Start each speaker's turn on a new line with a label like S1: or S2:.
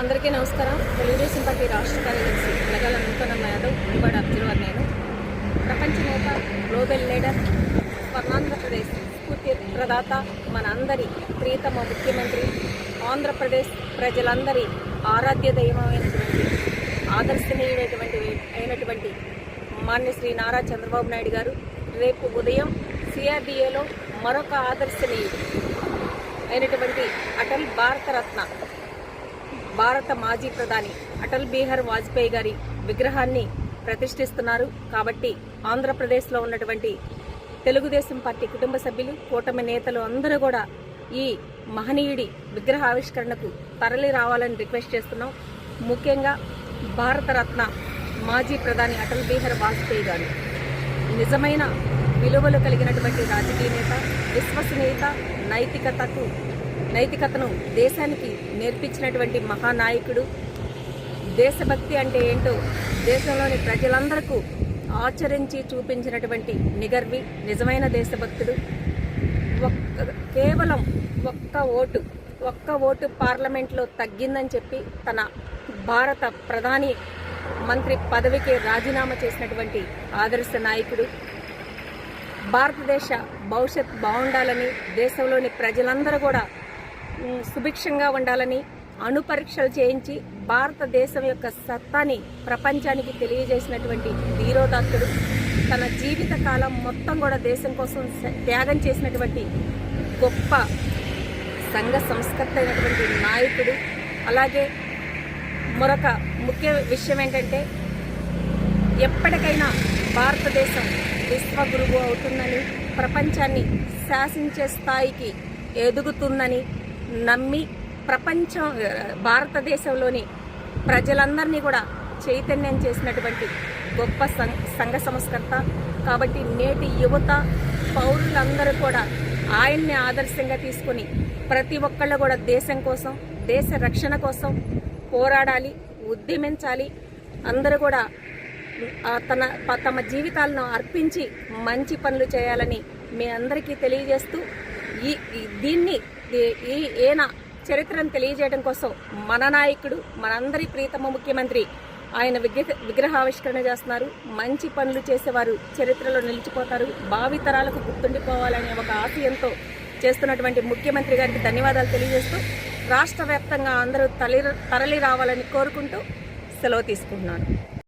S1: అందరికీ నమస్కారం. తెలుగుదేశం పార్టీ రాష్ట్ర కార్యదర్శి వెలగల నూతన యాదవ్ ఇవాడ అబ్జర్వర్ నేను. ప్రపంచ నేత గ్లోబల్ లీడర్ స్వర్ణాంధ్రప్రదేశ్ స్ఫూర్తి ప్రదాత మనందరి ప్రియతమ ముఖ్యమంత్రి ఆంధ్రప్రదేశ్ ప్రజలందరి ఆరాధ్య దైవమైనటువంటి ఆదర్శనీయమైనటువంటి అయినటువంటి మాన్య శ్రీ నారా చంద్రబాబు నాయుడు గారు రేపు ఉదయం సిఆర్డిఏలో మరొక ఆదర్శనీయుడు అయినటువంటి అటల్ భారతరత్న భారత మాజీ ప్రధాని అటల్ బిహార్ వాజ్పేయి గారి విగ్రహాన్ని ప్రతిష్ఠిస్తున్నారు. కాబట్టి ఆంధ్రప్రదేశ్లో ఉన్నటువంటి తెలుగుదేశం పార్టీ కుటుంబ సభ్యులు కూటమి నేతలు అందరూ కూడా ఈ మహనీయుడి విగ్రహ ఆవిష్కరణకు తరలి రావాలని రిక్వెస్ట్ చేస్తున్నాం. ముఖ్యంగా భారతరత్న మాజీ ప్రధాని అటల్ బిహార్ వాజ్పేయి గారు. నిజమైన విలువలు కలిగినటువంటి రాజకీయ నేత విశ్వసనీయత నైతికతకు నైతికతను దేశానికి నేర్పించినటువంటి మహానాయకుడు. దేశభక్తి అంటే ఏంటో దేశంలోని ప్రజలందరకు ఆచరించి చూపించినటువంటి నిగర్వి నిజమైన దేశభక్తుడు. ఒక్క కేవలం ఒక్క ఓటు ఒక్క ఓటు పార్లమెంట్లో తగ్గిందని చెప్పి తన భారత ప్రధాని మంత్రి పదవికి రాజీనామా చేసినటువంటి ఆదర్శ నాయకుడు. భారతదేశ భవిష్యత్ బాగుండాలని దేశంలోని ప్రజలందరూ కూడా సుభిక్షంగా ఉండాలని అణు పరీక్షలు చేయించి భారతదేశం యొక్క సత్తాని ప్రపంచానికి తెలియజేసినటువంటి ధీరోదాత్తుడు తన జీవిత కాలం మొత్తం కూడా దేశం కోసం త్యాగం చేసినటువంటి గొప్ప సంఘ సంస్కర్త అయినటువంటి నాయకుడు. అలాగే మరొక ముఖ్య విషయం ఏంటంటే ఎప్పటికైనా భారతదేశం విశ్వగురువు అవుతుందని ప్రపంచాన్ని శాసించే స్థాయికి ఎదుగుతుందని నమ్మి ప్రపంచం భారతదేశంలోని ప్రజలందరినీ కూడా చైతన్యం చేసినటువంటి గొప్ప సం- సంఘ సంస్కర్త. కాబట్టి నేటి యువత పౌరులందరూ కూడా ఆయన్ని ఆదర్శంగా తీసుకొని ప్రతి ఒక్కళ్ళు కూడా దేశం కోసం దేశ రక్షణ కోసం పోరాడాలి ఉద్యమించాలి. అందరూ కూడా తన ప- తమ జీవితాలను అర్పించి మంచి పనులు చేయాలని మీ అందరికీ తెలియజేస్తూ ఈ- దీన్ని ఈ- ఈయన చరిత్రను తెలియజేయడం కోసం మన నాయకుడు మనందరి ప్రీతమ ముఖ్యమంత్రి ఆయన విగ్రహ విగ్రహావిష్కరణ చేస్తున్నారు. మంచి పనులు చేసేవారు చరిత్రలో నిలిచిపోతారు. భావితరాలకు గుర్తుండిపోవాలనే ఒక ఆశయంతో చేస్తున్నటువంటి ముఖ్యమంత్రి గారికి ధన్యవాదాలు తెలియజేస్తూ రాష్ట్ర వ్యాప్తంగా అందరూ తలి తరలి రావాలని కోరుకుంటూ సెలవు తీసుకుంటున్నాను.